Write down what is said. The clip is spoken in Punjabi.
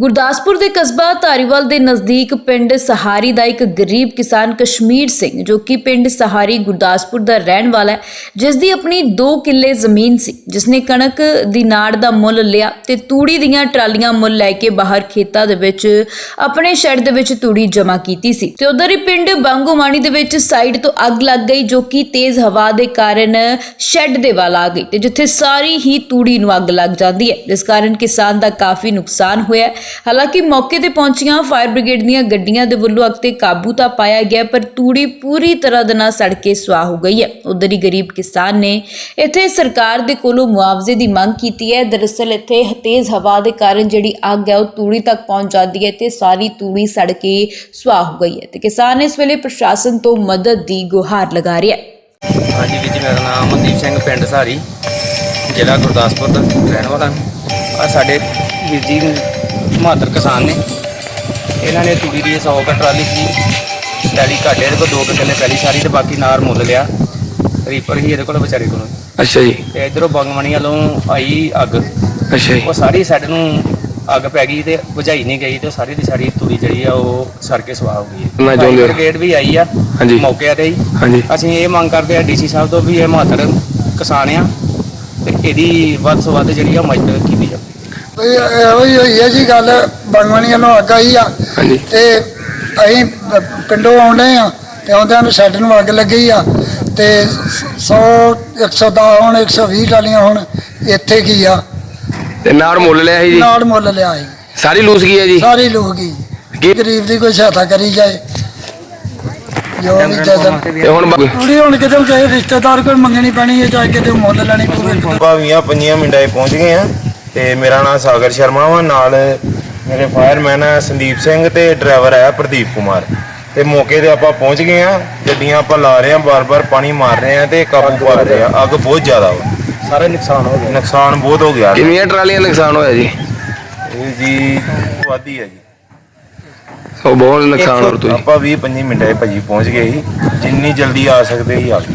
ਗੁਰਦਾਸਪੁਰ ਦੇ ਕਸਬਾ ਧਾਰੀਵਾਲ ਦੇ ਨਜ਼ਦੀਕ ਪਿੰਡ ਸਹਾਰੀ ਦਾ ਇੱਕ ਗਰੀਬ ਕਿਸਾਨ ਕਸ਼ਮੀਰ ਸਿੰਘ, ਜੋ ਕਿ ਪਿੰਡ ਸਹਾਰੀ ਗੁਰਦਾਸਪੁਰ ਦਾ ਰਹਿਣ ਵਾਲਾ ਹੈ ਜਿਸ ਦੀ ਆਪਣੀ 2 ਕਿੱਲੇ ਜ਼ਮੀਨ ਸੀ। ਜਿਸ ਨੇ ਕਣਕ ਦੀ ਨਾੜ ਦਾ ਮੁੱਲ ਲਿਆ ਤੇ ਤੂੜੀ ਦੀਆਂ ਟਰਾਲੀਆਂ ਮੁੱਲ ਲੈ ਕੇ ਬਾਹਰ ਖੇਤਾਂ ਦੇ ਵਿੱਚ, ਆਪਣੇ ਸ਼ੈੱਡ ਦੇ ਵਿੱਚ ਤੂੜੀ ਜਮ੍ਹਾਂ ਕੀਤੀ ਸੀ। ਤੇ ਉਧਰ ਹੀ ਪਿੰਡ ਬਾਂਗੋਮਾਣੀ ਦੇ ਵਿੱਚ ਸਾਈਡ ਤੋਂ ਅੱਗ ਲੱਗ ਗਈ, ਜੋ ਕਿ ਤੇਜ਼ ਹਵਾ ਦੇ ਕਾਰਨ ਸ਼ੈੱਡ ਦੇ ਵੱਲ ਆ ਗਈ ਤੇ ਜਿੱਥੇ ਸਾਰੀ ਹੀ ਤੂੜੀ ਨੂੰ ਅੱਗ ਲੱਗ ਜਾਂਦੀ ਹੈ। ਜਿਸ ਕਾਰਨ ਕਿਸਾਨ ਦਾ ਕਾਫੀ ਨੁਕਸਾਨ ਹੋਇਆ ਹੈ। ਹਾਲਾਂਕਿ ਮੌਕੇ ਤੇ ਪਹੁੰਚੀਆਂ ਫਾਇਰ ਬ੍ਰਿਗੇਡ ਦੀਆਂ ਗੱਡੀਆਂ ਦੇ ਵੱਲੋਂ ਅੱਗ ਤੇ ਕਾਬੂ ਤਾਂ ਪਾਇਆ ਗਿਆ, ਪਰ ਤੂੜੀ ਪੂਰੀ ਤਰ੍ਹਾਂ ਦੇ ਨਾਲ ਸੜ ਕੇ ਸੁਆਹ ਹੋ ਗਈ ਹੈ। ਉਧਰ ਹੀ ਗਰੀਬ ਕਿਸਾਨ ਨੇ ਇੱਥੇ ਸਰਕਾਰ ਦੇ ਕੋਲੋਂ ਮੁਆਵਜ਼ੇ ਦੀ ਮੰਗ ਕੀਤੀ ਹੈ। ਦਰਅਸਲ ਇੱਥੇ ਤੇਜ਼ ਹਵਾ ਦੇ ਕਾਰਨ ਜਿਹੜੀ ਅੱਗ ਹੈ, ਉਹ ਤੂੜੀ ਤੱਕ ਪਹੁੰਚ ਜਾਂਦੀ ਹੈ ਤੇ ਸਾਰੀ ਤੂੜੀ ਸੜ ਕੇ ਸੁਆਹ ਹੋ ਗਈ ਹੈ ਤੇ ਕਿਸਾਨ ਇਸ ਵੇਲੇ ਪ੍ਰਸ਼ਾਸਨ ਤੋਂ ਮਦਦ ਦੀ ਗੁਹਾਰ ਲਗਾ ਰਿਹਾ ਹੈ। ਹਾਂਜੀ ਵੀਰ ਜੀ, ਮੇਰਾ ਨਾਮ ਅਮਨਦੀਪ ਸਿੰਘ ਪਿੰਡ ਸਾਰੀ, ਜ਼ਿਲ੍ਹਾ ਗੁਰਦਾਸਪੁਰ ਦਾ ਰਹਿਣ ਵਾਲਾ। ਆ ਸਾਡੇ ਵੀਰ ਜੀ ਮਾਤਰ ਕਿਸਾਨ ਨੇ। ਇਹਨਾਂ ਨੇ ਤੂੜੀ ਦੀ 100 ਕੁ ਟਰਾਲੀ ਸੀ ਪੈਲੀ ਘਾਟੇ ਦੇ ਕੋਲ ਦੋ ਕੁ ਕਿੱਲੇ ਪੈਲੀ ਸਾਰੀ ਤੇ ਬਾਕੀ ਨਾਰ ਮੁੱਲ ਲਿਆ। ਰੀਪਰ ਹੀ ਇਹਦੇ ਕੋਲ ਵਿਚਾਰੇ ਕੋਲ। ਅੱਛਾ ਜੀ। ਤੇ ਇਧਰੋਂ ਬੰਗਮਣੀ ਵੱਲੋਂ ਆਈ ਅੱਗ। ਅੱਛਾ ਜੀ। ਉਹ ਸਾਰੀ ਸਾਡੇ ਨੂੰ ਅੱਗ ਪੈ ਗਈ ਤੇ ਬੁਝਾਈ ਨਹੀਂ ਗਈ ਤੇ ਸਾਰੀ ਦੀ ਸਾਰੀ ਤੂੜੀ ਜਿਹੜੀ ਆ ਉਹ ਸੜ ਕੇ ਸਵਾਹ ਹੋ ਗਈ ਮੈਂ ਚਾਹੁੰਦੇ। ਬ੍ਰਿਗੇਡ ਵੀ ਆਈ ਆ ਹਾਂਜੀ। ਮੌਕੇ ਤੇ ਹੀ। ਹਾਂਜੀ। ਅਸੀਂ ਇਹ ਮੰਗ ਕਰਦੇ ਆ ਡੀਸੀ ਸਾਹਿਬ ਤੋਂ ਵੀ ਇਹ ਮਹੱਤਰ ਕਿਸਾਨ ਆ ਤੇ ਇਹਦੀ ਵੱਧ ਤੋਂ ਵੱਧ ਜਿਹੜੀ ਆ ਮਦਦ ਕੀਤੀ ਜਾਵੇ। ਵੀ ਇਹੋ ਹੀ ਹੋਈ ਹੈ ਜੀ ਗੱਲ ਬਣਵਣੀਆਂ ਨੂੰ ਅੱਗ ਆਈ ਆ। ਹਾਂਜੀ। ਤੇ ਅਸੀਂ ਪਿੰਡੋਂ ਆਉਂਦੇ ਆ ਤੇ ਆਉਂਦਿਆਂ ਨੂੰ ਸਾਡੇ ਨੂੰ ਅੱਗ ਲੱਗੀ ਆ। ਤੇ 100 110 ਹੁਣ 120 ਟਾਲੀਆਂ ਹੁਣ ਇੱਥੇ ਕੀ ਆ। ਤੇ ਨਾੜ ਮੁੱਲ ਲਿਆ ਸੀ ਜੀ? ਨਾਲ ਮੁੱਲ ਲਿਆ ਸੀ। ਸਾਰੀ ਲੂਸ ਗਈ ਹੈ ਜੀ? ਸਾਰੇ ਲੋਕ ਹੀ ਕੀ? ਗਰੀਬ ਦੀ ਕੋਈ ਸਹਾਇਤਾ ਕਰੀ ਜਾਏ। ਜੋ ਵੀ ਜਦਨ ਤੇ ਹੁਣ ਬ- ਥੋੜੀ ਹੁਣ ਕਿਤੇ ਕਿਸੇ ਰਿਸ਼ਤੇਦਾਰ ਕੋਈ ਮੰਗਣੀ ਪੈਣੀ ਹੈ ਜਾਂ ਕਿਤੇ ਮੁੱਲ ਲੈਣੀ ਪਊਗੀ ਭਾਵੀਆਂ ਪੰਜੀਆਂ ਮਿੰਟਾਂ 'ਚ ਪਹੁੰਚ ਗਏ ਆ। ਤੇ ਮੇਰਾ ਨਾਮ ਸਾਗਰ ਸ਼ਰਮਾ ਵਾ ਨਾਲ ਮੇਰੇ ਫਾਇਰਮੈਨ ਆ ਸੰਦੀਪ ਸਿੰਘ ਤੇ ਡਰਾਈਵਰ ਆ ਪ੍ਰਦੀਪ ਕੁਮਾਰ। ਤੇ ਮੌਕੇ ਤੇ ਆਪਾਂ ਪਹੁੰਚ ਗਏ ਆ ਗੱਡੀਆਂ ਆਪਾਂ ਲਾ ਰਹੇ ਆ ਬਾਰ-ਬਾਰ ਪਾਣੀ ਮਾਰ ਰਹੇ ਆ ਤੇ ਕਾਬੂ ਪਾ ਰਹੇ ਆ। ਅੱਗ ਬਹੁਤ ਜ਼ਿਆਦਾ ਵਾ। ਸਾਰੇ ਨੁਕਸਾਨ ਹੋ ਗਿਆ। ਨੁਕਸਾਨ ਬਹੁਤ ਹੋ ਗਿਆ। ਕਿੰਨੀਆਂ ਟਰਾਲੀਆਂ ਨੁਕਸਾਨ ਹੋਇਆ ਜੀ? ਇਹ ਜੀ ਵਾਦੀ ਆ ਜੀ। ਉਹ ਬਹੁਤ ਨੁਕਸਾਨ ਹੋ ਤੁਸੀਂ। ਆਪਾਂ 20 25 ਮਿੰਟਾਂ 'ਚ ਭਾਜੀ ਪਹੁੰਚ ਗਏ ਸੀ ਜਿੰਨੀ ਜਲਦੀ ਆ ਸਕਦੇ ਸੀ ਆ ਗਏ।